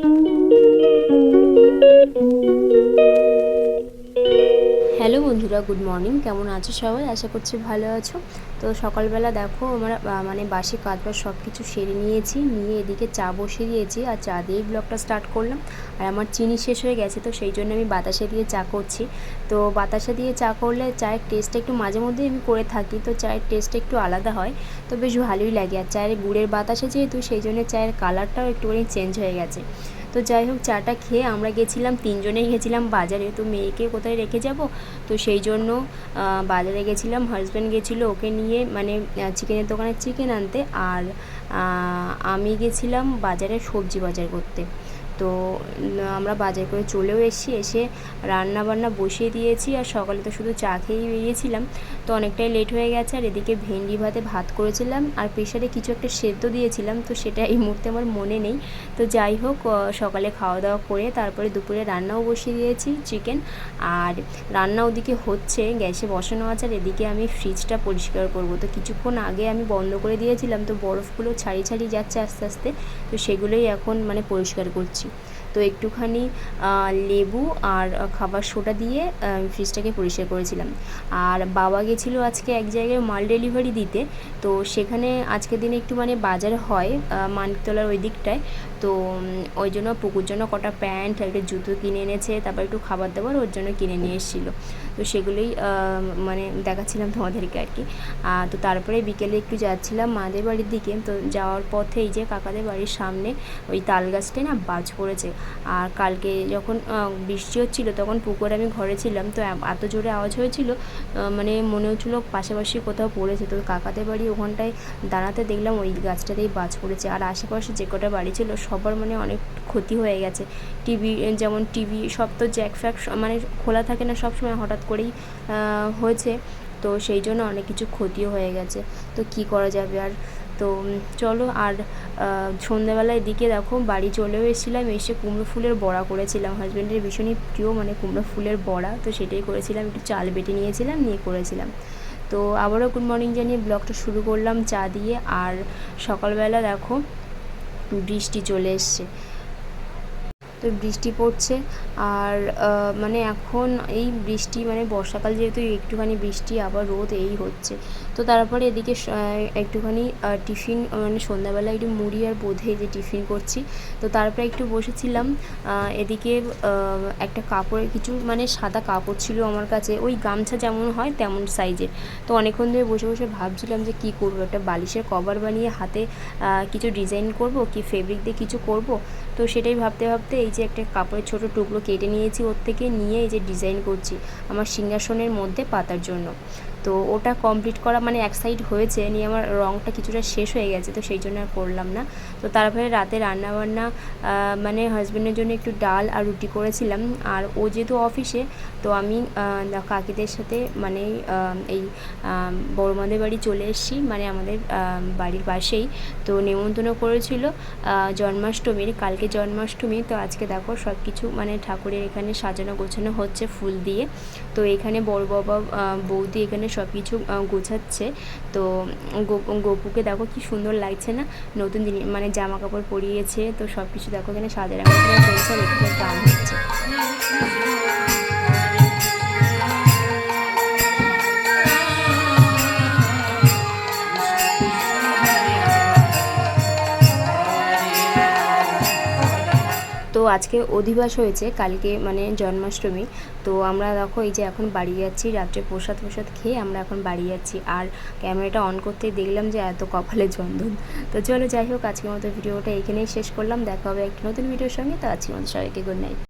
Thank you. বন্ধুরা good morning কেমন আছো সবাই? আশা করছি ভালো আছো। তো সকালবেলা দেখো, আমরা মানে বাসি কাজবাজ সব কিছু সেরে নিয়েছি, নিয়ে এদিকে চা বসিয়ে দিয়েছি আর চা দিয়েই ব্লগটা স্টার্ট করলাম। আর আমার চিনি শেষ হয়ে গেছে, তো সেই জন্য আমি বাতাসা দিয়ে চা করছি। তো বাতাসা দিয়ে চা করলে চায়ের টেস্টটা একটু মাঝে মধ্যেই আমি করে থাকি, তো চায়ের টেস্টটা একটু আলাদা হয়, তো বেশ ভালোই লাগে। আর চায়ের গুড়ের বাতাসা যেহেতু, সেই জন্য চায়ের কালারটাও একটুখানি চেঞ্জ হয়ে গেছে। তো যাই হোক, চাটা খেয়ে আমরা গেছিলাম, তিনজনেই গেছিলাম বাজারে। তো মেয়েকে কোথায় রেখে যাব? তো সেই জন্য বাজারে গেছিলাম হাজব্যান্ড গেছিল ওকে নিয়ে মানে চিকেনের দোকানে চিকেন আনতে। আর আমি গেছিলাম বাজারে সবজি বাজার করতে। তো আমরা বাজার করে চলেও এসেছি, এসে রান্না বান্না বসিয়ে দিয়েছি আর সকালে তো শুধু চা খেয়েই বেরিয়েছিলাম। তো অনেকটাই লেট হয়ে গেছে আর এদিকে ভেন্ডি ভাতে ভাত করেছিলাম আর প্রেশারে কিছু একটা সেদ্ধ দিয়েছিলাম, তো সেটা এই মুহূর্তে আমার মনে নেই। তো যাই হোক সকালে খাওয়া দাওয়া করে তারপরে দুপুরে রান্নাও বসিয়ে দিয়েছি চিকেন আর রান্না ওদিকে হচ্ছে, গ্যাসে বসানো আছে আর এদিকে আমি ফ্রিজটা পরিষ্কার করব। তো কিছুক্ষণ আগে আমি বন্ধ করে দিয়েছিলাম, তো বরফগুলো ছাড়িয়ে ছাড়িয়ে যাচ্ছে আস্তে আস্তে, তো সেগুলোই এখন মানে পরিষ্কার করছি। তো একটুখানি লেবু আর খাবার সোডা দিয়ে ফ্রিজটাকে পরিষ্কার করেছিলাম। আর বাবা গেছিল আজকে এক জায়গায় মাল ডেলিভারি দিতে, তো সেখানে আজকের দিনে একটু মানে বাজার হয় মানিকতলার ওই দিকটায়। তো ওই জন্য পুকুর জন্য কটা প্যান্ট একটা জুতো কিনে এনেছে, তারপর একটু খাবার দাবার ওর জন্য কিনে নিয়ে এসেছিল। তো সেগুলোই মানে দেখাচ্ছিলাম তোমাদেরকে আর কি। তো তারপরে বিকেলে একটু যাচ্ছিলাম মাদের বাড়ির দিকে, তো যাওয়ার পথে এই যে কাকাদের বাড়ির সামনে ওই তাল গাছটায় না বাজ পড়েছে। আর কালকে যখন বৃষ্টি হচ্ছিল, তখন পুকুরে আমি ঘরে ছিলাম, তো এত জোরে আওয়াজ হয়েছিল মানে মনে হচ্ছিল পাশাপাশি কোথাও পড়েছে। তো কাকাদের বাড়ি ওখানটায় দাঁড়াতে দেখলাম, ওই গাছটাতেই বাজ পড়েছে। আর আশেপাশে যে কটা বাড়ি ছিল, সবার মানে অনেক ক্ষতি হয়ে গেছে। টিভি যেমন টিভি সব তো জ্যাক ফ্যাক মানে খোলা থাকে না সব সময় হঠাৎ করেই হয়েছে। তো সেই জন্য অনেক কিছু ক্ষতিও হয়ে গেছে। তো কি করা যাবে? আর তো চলো আর সন্ধ্যাবেলায় দিকে দেখো বাড়ি চলেও এসেছিলাম, এসে কুমড়ো ফুলের বড়া করেছিলাম। হাজব্যান্ডের ভীষণই প্রিয় মানে কুমড়ো ফুলের বড়া, তো সেটাই করেছিলাম, একটু চাল বেটে নিয়েছিলাম, নিয়ে করেছিলাম। তো আবারও গুড মর্নিং জানিয়ে ব্লগটা শুরু করলাম চা দিয়ে, আর সকালবেলা দেখো বৃষ্টি চলে এসছে। তো বৃষ্টি পড়ছে, আর মানে এখন এই বৃষ্টি মানে বর্ষাকাল যেহেতু একটুখানি বৃষ্টি, আবার রোদ এই হচ্ছে। তো তারপরে এদিকে একটুখানি টিফিন মানে সন্ধ্যাবেলা একটু মুড়ি আর বোধে যে টিফিন করছি। তো তারপরে একটু বসেছিলাম এদিকে একটা কাপড়ের কিছু মানে সাদা কাপড় ছিল আমার কাছে। ওই গামছা যেমন হয় তেমন সাইজের। তো অনেকক্ষণ ধরে বসে বসে ভাবছিলাম যে কী করব? একটা বালিশের কভার বানিয়ে হাতে কিছু ডিজাইন করব কি ফেব্রিক দিয়ে কিছু করব? তো সেটাই ভাবতে ভাবতে এই যে একটা কাপড়ের ছোট টুকরো কেটে নিয়েছি ওর থেকে নিয়ে এই যে ডিজাইন করছি আমার সিংহাসনের মধ্যে পাতার জন্য। তো ওটা কমপ্লিট করা মানে এক সাইড হয়েছে নিয়ে আমার রঙটা কিছুটা শেষ হয়ে গেছে তো সেই জন্য আর করলাম না। তো তারপরে রাতে রান্নাবান্না মানে হাজব্যান্ডের জন্য একটু ডাল আর রুটি করেছিলাম। আর ও যেহেতু অফিসে তো আমি কাকিদের সাথে মানে এই বড়মাদের বাড়ি চলে এসেছি মানে আমাদের বাড়ির পাশেই। তো নেমন্তন্ন করেছিল জন্মাষ্টমীর কালকে জন্মাষ্টমী। তো আজকে দেখো সব কিছু মানে ঠাকুরের এখানে সাজানো গোছানো হচ্ছে ফুল দিয়ে। তো এখানে বড় বাবা বৌদি এখানে সব কিছু আহ, গোছাচ্ছে তো গোপুকে দেখো কি সুন্দর লাগছে না? নতুন জিনিস মানে জামা কাপড় পরিয়েছে, তো সব কিছু দেখো এখানে সাজানো চলছে গান হচ্ছে। তো আজকে অধিবাস হয়েছে, কালকে মানে জন্মাষ্টমী। তো আমরা দেখো এই যে এখন বাড়ি যাচ্ছি, রাত্রে প্রসাদ প্রসাদ খেয়ে আমরা এখন বাড়ি যাচ্ছি। আর ক্যামেরাটা অন করতেই দেখলাম যে এত কপালে জন্ধন তো চলো যাই হোক, আজকের মতো ভিডিওটা এখানেই শেষ করলাম। দেখা হবে একটা নতুন ভিডিওর সঙ্গে। তো আজকের মতো সবাইকে গুড নাইট